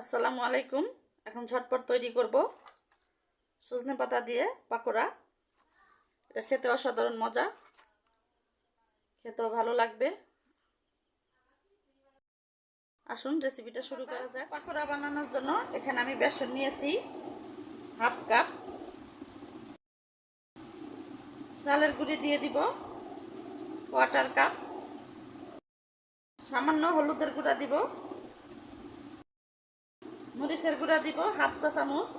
আসসালামু আলাইকুম। এখন ঝটপট তৈরি করব সজনে পাতা দিয়ে পাকোড়া। এটা খেতে অসাধারণ মজা। খেতেও ভালো লাগবে। আসুন রেসিপিটা শুরু করা যায় পাকোড়া বানানোর জন্য এখানে আমি বেসন নিয়েছি, হাফ কাপ। চালের গুঁড়ি দিয়ে দিব কোয়ার্টার কাপ সামান্য হলুদের গুঁড়া দিব। মরিচের গুঁড়া দিব, হাফ চা চামচ।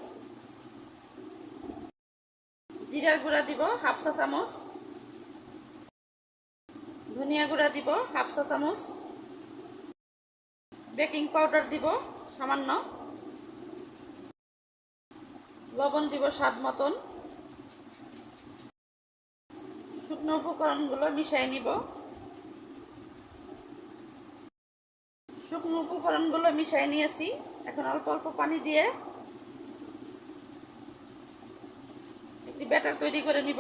জিরার গুঁড়া দিব, হাফ চা চামচ। ধনিয়া গুঁড়া দিব, হাফ চা চামচ। বেকিং পাউডার দিব, সামান্য। লবণ দিব স্বাদ মতন। শুকনো উপকরণগুলো মিশাই নিব। শুকনো উপকরণগুলো মিশাই নিয়েছি। এখন অল্প অল্প পানি দিয়ে একটি ব্যাটার তৈরি করে নিব।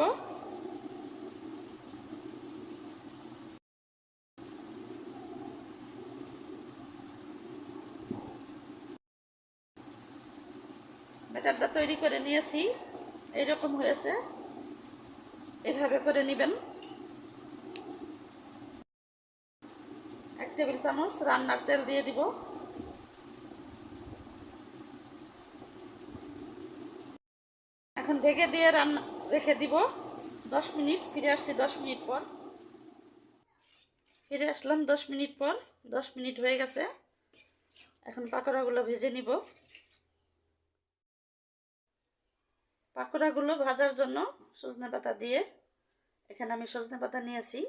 ব্যাটারটা তৈরি করে নিয়েছি, এইরকম হয়েছে। এভাবে করে নেবেন। এক টেবিল চামচ রান্নার তেল দিয়ে দিব। এখন ঢেকে দিয়ে রান্না রেখে দিব। দশ মিনিট, ফিরে আসছি দশ মিনিট পর। ফিরে আসলাম দশ মিনিট পর। দশ মিনিট হয়ে গেছে। এখন পাকোড়াগুলো ভেজে নিব। পাকোড়াগুলো ভাজার জন্য সজনে পাতা দিয়ে, এখানে আমি সজনে পাতা নিয়ে নিয়েছি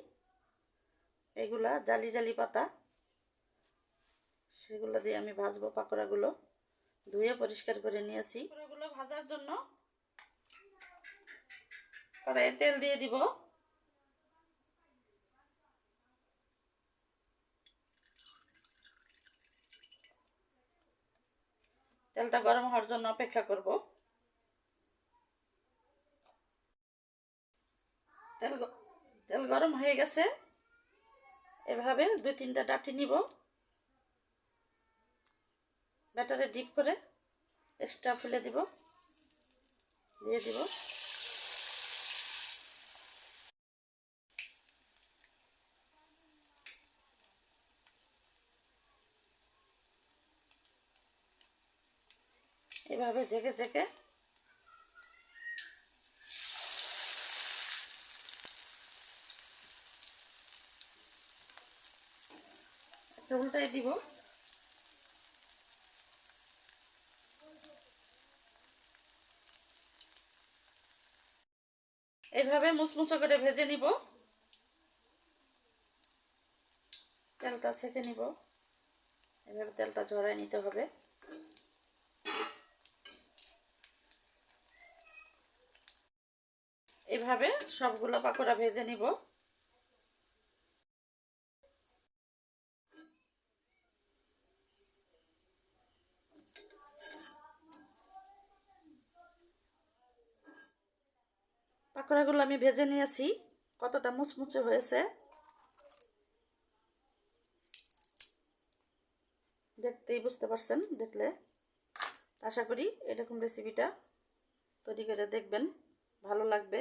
এগুলা জালি জালি পাতা, সেগুলো দিয়ে আমি ভাজবো পাকোড়াগুলো। ধুয়ে পরিষ্কার করে নিয়ে নিয়েছি পাকোড়াগুলো ভাজার জন্য কড়াইয়ে তেল দিয়ে দিব। তেলটা গরম হওয়ার জন্য অপেক্ষা করব। তেল তেল গরম হয়ে গেছে। এভাবে দুই তিনটা ডাটি নিব। ব্যাটারে ডিপ করে এক্সট্রা ফেলে দিব। দিয়ে দিব। এভাবে জেগে জেগে। উল্টাই দিব। এভাবে মুচমুচো করে ভেজে নিব। তেলটা ছেঁকে নিব। এভাবে তেলটা ঝরাই নিতে হবে। এভাবে সবগুলো পাকোড়া ভেজে নিব। পাকোড়াগুলো আমি ভেজে নিয়েছি, কতটা মুচমুচে হয়েছে। দেখতেই বুঝতে পারছেন, দেখলে? আশা করি এরকম রেসিপিটা তৈরি করে দেখবেন, ভালো লাগবে।